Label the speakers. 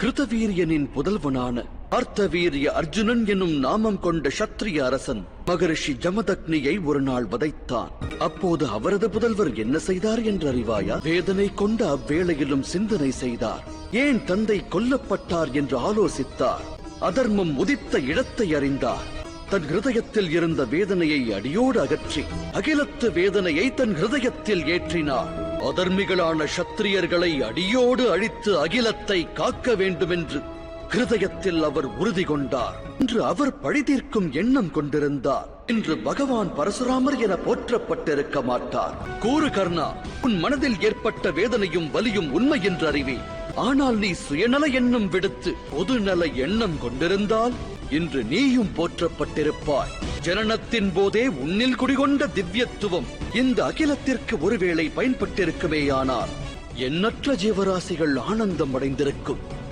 Speaker 1: கிருதவீரியனின் புதல்வனான அர்த்தவீரிய அர்ஜுனன் என்னும் நாமம் கொண்ட சத்திரிய அரசன் மகரிஷி ஜமதக்னியை ஒரு நாள் வதைத்தான். அப்போது அவரது புதல்வர் என்ன செய்தார் என்று அறிவாயா வேதனை கொண்ட அவ்வேளையிலும் சிந்தனை செய்தார். ஏன் தந்தை கொல்லப்பட்டார் என்று ஆலோசித்தார். அதர்மம் உதித்த இடத்தை அறிந்தார். தன் ஹிருதயத்தில் இருந்த வேதனையை அடியோடு அகற்றி அகிலத்து வேதனையை தன் ஹிருதயத்தில் ஏற்றினார். அதர்மிகளான சத்திரியர்களை அடியோடு அழித்து அகிலத்தை காக்க வேண்டுமென்று கிருதயத்தில் அவர் உறுதி கொண்டார். இன்று அவர் பழி தீர்க்கும் எண்ணம் கொண்டிருந்தார். இன்று பகவான் பரசுராமர் என போற்றப்பட்டிருக்க மாட்டார். கூறு கர்ணா உன் மனதில் ஏற்பட்ட வேதனையும் வலியும் உண்மை என்று அறிவி ஆனால் நீ சுயநல எண்ணம் விடுத்து பொதுநல எண்ணம் கொண்டிருந்தால் இன்று நீயும் போற்றப்பட்டிருப்பாய். ஜனனத்தின் போதே உன்னில் குடிகொண்ட திவ்யத்துவம் இந்த அகிலத்திற்கு ஒருவேளை பயன்பட்டிருக்குமேயானால் எண்ணற்ற ஜீவராசிகள் ஆனந்தம் அடைந்திருக்கும்.